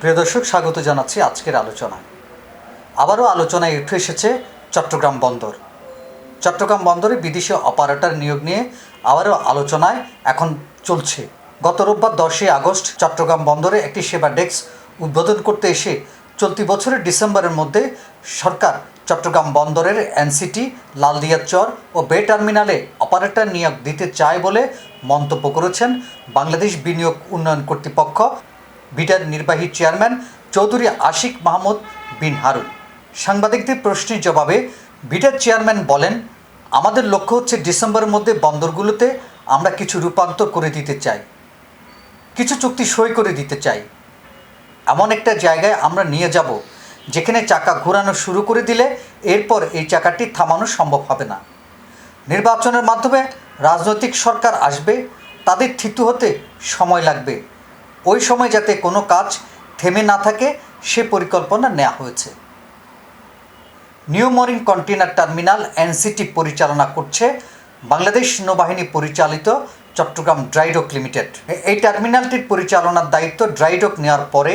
প্রিয় দর্শক, স্বাগত জানাচ্ছি আজকের আলোচনায়। আবারও আলোচনায় উঠে এসেছে চট্টগ্রাম বন্দর। চট্টগ্রাম বন্দরে বিদেশি অপারেটর নিয়োগ নিয়ে আবারও আলোচনায় এখন চলছে। গত রোববার দশই আগস্ট চট্টগ্রাম বন্দরে একটি সেবা ডেস্ক উদ্বোধন করতে এসে চলতি বছরের ডিসেম্বরের মধ্যে সরকার চট্টগ্রাম বন্দরের এনসিটি, লালদিয়া চর ও বে টার্মিনালে অপারেটর নিয়োগ দিতে চায় বলে মন্তব্য করেছেন বাংলাদেশ বিনিয়োগ উন্নয়ন কর্তৃপক্ষ। বিডার নির্বাহী চেয়ারম্যান চৌধুরী আশিক মাহমুদ বিন হারুন। সাংবাদিকদের প্রশ্নের জবাবে বিডার চেয়ারম্যান বলেন, আমাদের লক্ষ্য হচ্ছে ডিসেম্বরের মধ্যে বন্দরগুলোতে আমরা কিছু রূপান্তর করে দিতে চাই। কিছু চুক্তি সই করে দিতে চাই। এমন একটা জায়গায় আমরা নিয়ে যাব, যেখানে চাকা ঘোরানো শুরু করে দিলে এরপর এই চাকাটি থামানো সম্ভব হবে না। নির্বাচনের মাধ্যমে রাজনৈতিক সরকার আসবে, তাদের থিতু হতে সময় লাগবে। ওই সময় যাতে কোনো কাজ থেমে না থাকে, সে পরিকল্পনা নেওয়া হয়েছে। New mooring container terminal NCT পরিচালনা করছে বাংলাদেশ নৌবাহিনী পরিচালিত চট্টগ্রাম ড্রাইডক লিমিটেড। এই টার্মিনালটির পরিচালনার দায়িত্ব ড্রাইডক নেওয়ার পরে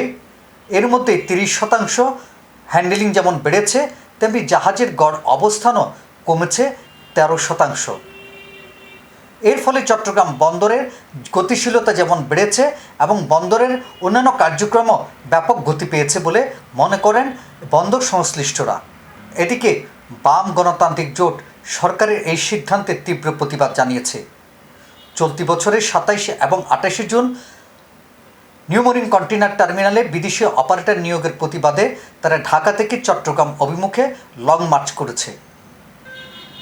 এর মধ্যে তিরিশ শতাংশ হ্যান্ডেলিং যেমন বেড়েছে, তেমনি জাহাজের গড় অবস্থানও কমেছে তেরো শতাংশ। এর ফলে চট্টগ্রাম বন্দরের গতিশীলতা যেমন বেড়েছে এবং বন্দরের অন্যান্য কার্যক্রমও ব্যাপক গতি পেয়েছে বলে মনে করেন বন্দর সংশ্লিষ্টরা। এদিকে বাম গণতান্ত্রিক জোট সরকারের এই সিদ্ধান্তের তীব্র প্রতিবাদ জানিয়েছে। চলতি বছরের সাতাইশে এবং আঠাশে জুন নিউমরিন কন্টেনার টার্মিনালে বিদেশি অপারেটর নিয়োগের প্রতিবাদে তারা ঢাকা থেকে চট্টগ্রাম অভিমুখে লং মার্চ করেছে।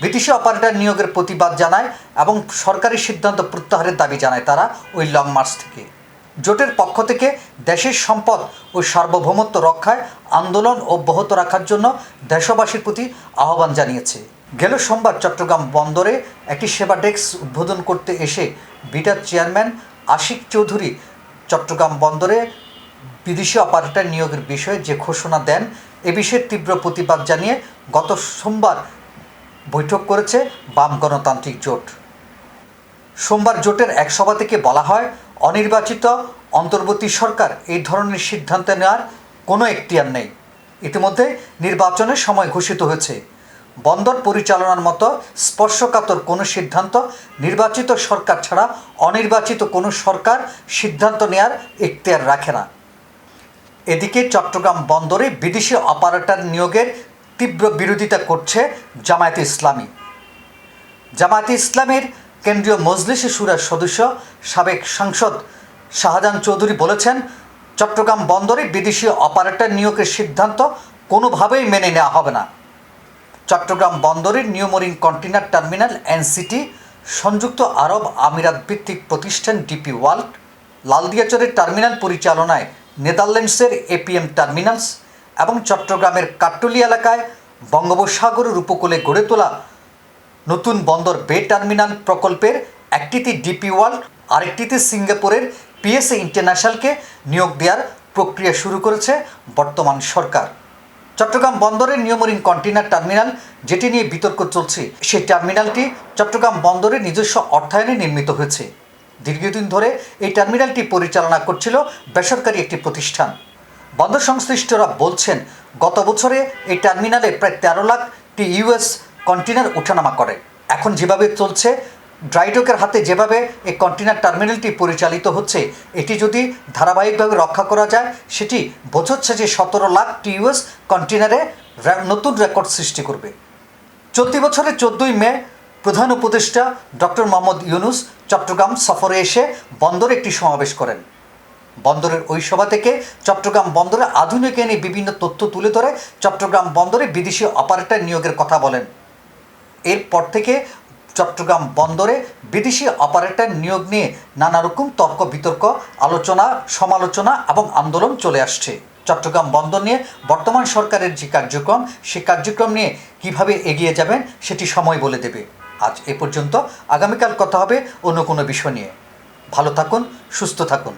বিদেশি অপারেটর নিয়োগের প্রতিবাদ জানায় এবং সরকারি সিদ্ধান্ত প্রত্যাহারের দাবি জানায় তারা ওই লং মার্চ থেকে। জোটের পক্ষ থেকে দেশের সম্পদ ও সার্বভৌমত্ব রক্ষায় আন্দোলন অব্যাহত রাখার জন্য দেশবাসীর প্রতি আহ্বান জানিয়েছে। গেল সোমবার চট্টগ্রাম বন্দরে একটি সেবা ডেস্ক উদ্বোধন করতে এসে বিটার চেয়ারম্যান আশিক চৌধুরী চট্টগ্রাম বন্দরে বিদেশি অপারেটর নিয়োগের বিষয়ে যে ঘোষণা দেন, এ বিষয়ে তীব্র প্রতিবাদ জানিয়ে গত সোমবার বৈঠক করেছে বাম গণতান্ত্রিক জোট। সোমবার জোটের এক সভা থেকে বলা হয়, অনির্বাচিত অন্তর্বর্তী সরকার এই ধরনের সিদ্ধান্ত নেওয়ার কোনো এখতিয়ার নেই। ইতিমধ্যে নির্বাচনের সময় ঘোষিত হয়েছে। বন্দর পরিচালনার মতো স্পর্শকাতর কোনো সিদ্ধান্ত নির্বাচিত সরকার ছাড়া অনির্বাচিত কোনো সরকার সিদ্ধান্ত নেওয়ার এখতিয়ার রাখে না। এদিকে চট্টগ্রাম বন্দরে বিদেশি অপারেটর নিয়োগের তীব্র বিরোধিতা করছে জামায়াতে ইসলামী। জামায়াতে ইসলামের কেন্দ্রীয় মজলিসে সুরার সদস্য, সাবেক সাংসদ শাহজাহান চৌধুরী বলেছেন, চট্টগ্রাম বন্দরে বিদেশি অপারেটর নিয়োগের সিদ্ধান্ত কোনোভাবেই মেনে নেওয়া হবে না। চট্টগ্রাম বন্দরের নিউমরিন কন্টেনার টার্মিনাল এনসিটি, সংযুক্ত আরব আমিরাত ভিত্তিক প্রতিষ্ঠান ডিপি ওয়ার্ল্ড, লালদিয়াচরের টার্মিনাল পরিচালনায় নেদারল্যান্ডসের এপিএম টার্মিনালস এবং চট্টগ্রামের কাট্টলি এলাকায় বঙ্গোপসাগরের উপকূলে গড়ে তোলা নতুন বন্দর বে টার্মিনাল প্রকল্পের একটিতে ডিপি ওয়ার্ল্ড, আরেকটিতে সিঙ্গাপুরের পিএসএ ইন্টারন্যাশনালকে নিয়োগ দেওয়ার প্রক্রিয়া শুরু করেছে বর্তমান সরকার। চট্টগ্রাম বন্দরের নিয়মরিন কন্টেনার টার্মিনাল যেটি নিয়ে বিতর্ক চলছে সেই টার্মিনালটি চট্টগ্রাম বন্দরের নিজস্ব অর্থায়নে নির্মিত হয়েছে। দীর্ঘদিন ধরে এই টার্মিনালটি পরিচালনা করছিল বেসরকারি একটি প্রতিষ্ঠান। বন্দর সংশ্লিষ্টরা বলছেন, গত বছরে এই টার্মিনালে প্রায় তেরো লাখ লাখটি ইউএস কন্টেনার ওঠানামা করে। এখন যেভাবে চলছে ড্রাইডকের হাতে যেভাবে এই কন্টেনার টার্মিনালটি পরিচালিত হচ্ছে, এটি যদি ধারাবাহিকভাবে রক্ষা করা যায়, সেটি বোঝাচ্ছে যে সতেরো লাখ টি টিউএস কন্টেনারে নতুন রেকর্ড সৃষ্টি করবে। চলতি বছরের চোদ্দোই মে, প্রধান উপদেষ্টা ডক্টর মোহাম্মদ ইউনুস চট্টগ্রাম সফরে এসে বন্দরে একটি সমাবেশ করেন। বন্দরের ওই সভা থেকে চট্টগ্রাম বন্দরে আধুনিক এনে বিভিন্ন তথ্য তুলে ধরে চট্টগ্রাম বন্দরে বিদেশি অপারেটর নিয়োগের কথা বলেন। এরপর থেকে চট্টগ্রাম বন্দরে বিদেশি অপারেটর নিয়োগ নিয়ে নানা রকম তর্ক বিতর্ক, আলোচনা, সমালোচনা এবং আন্দোলন চলে আসছে। চট্টগ্রাম বন্দর নিয়ে বর্তমান সরকারের যে কার্যক্রম, সে কার্যক্রম নিয়ে কীভাবে এগিয়ে যাবেন সেটি সময় বলে দেবে। আজ এ পর্যন্ত আগামীকাল কথা হবে অন্য কোনো বিষয় নিয়ে। ভালো থাকুন, সুস্থ থাকুন।